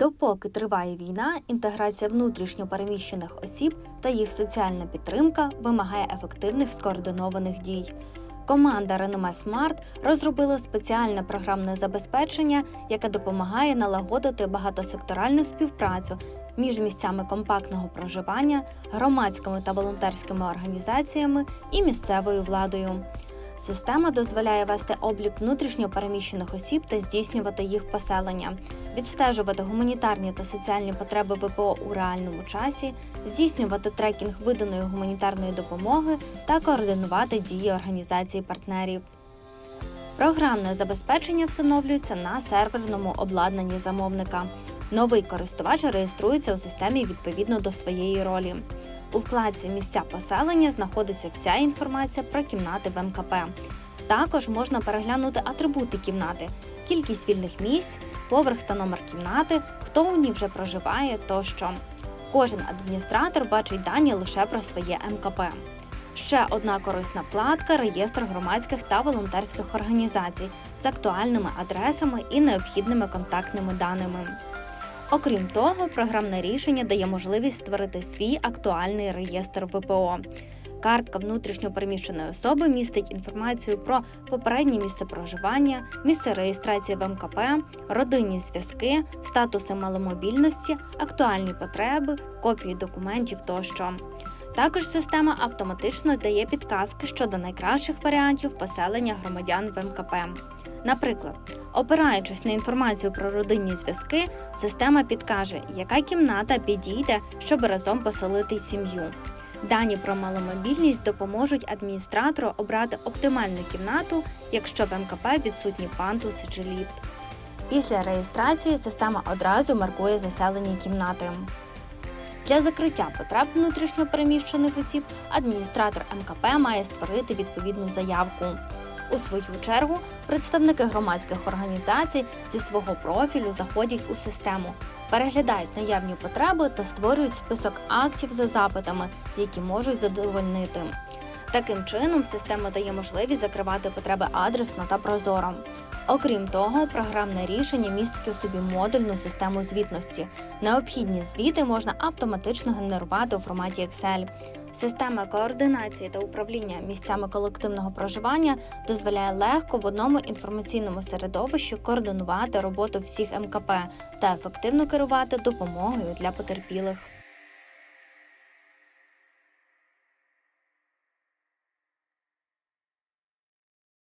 Допоки триває війна, інтеграція внутрішньо переміщених осіб та їх соціальна підтримка вимагає ефективних скоординованих дій. Команда Реноме Смарт розробила спеціальне програмне забезпечення, яке допомагає налагодити багатосекторальну співпрацю між місцями компактного проживання, громадськими та волонтерськими організаціями і місцевою владою. Система дозволяє вести облік внутрішньо переміщених осіб та здійснювати їх поселення, відстежувати гуманітарні та соціальні потреби ВПО у реальному часі, здійснювати трекінг виданої гуманітарної допомоги та координувати дії організацій партнерів. Програмне забезпечення встановлюється на серверному обладнанні замовника. Новий користувач реєструється у системі відповідно до своєї ролі. У вкладці Місця поселення знаходиться вся інформація про кімнати в МКП. Також можна переглянути атрибути кімнати, кількість вільних місць, поверх та номер кімнати, хто у ній вже проживає тощо. Кожен адміністратор бачить дані лише про своє МКП. Ще одна корисна вкладка реєстр громадських та волонтерських організацій з актуальними адресами і необхідними контактними даними. Окрім того, програмне рішення дає можливість створити свій актуальний реєстр ВПО. Картка внутрішньопереміщеної особи містить інформацію про попереднє місце проживання, місце реєстрації в МКП, родинні зв'язки, статуси маломобільності, актуальні потреби, копії документів тощо. Також система автоматично дає підказки щодо найкращих варіантів поселення громадян в МКП. Наприклад, опираючись на інформацію про родинні зв'язки, система підкаже, яка кімната підійде, щоб разом поселити сім'ю. Дані про маломобільність допоможуть адміністратору обрати оптимальну кімнату, якщо в МКП відсутні пантуси чи ліфт. Після реєстрації система одразу маркує заселені кімнати. Для закриття потреб внутрішньопереміщених осіб адміністратор МКП має створити відповідну заявку. У свою чергу представники громадських організацій зі свого профілю заходять у систему, переглядають наявні потреби та створюють список актів за запитами, які можуть задовольнити. Таким чином, система дає можливість закривати потреби адресно та прозоро. Окрім того, програмне рішення містить у собі модульну систему звітності. Необхідні звіти можна автоматично генерувати у форматі Excel. Система координації та управління місцями колективного проживання дозволяє легко в одному інформаційному середовищі координувати роботу всіх МКП та ефективно керувати допомогою для потерпілих.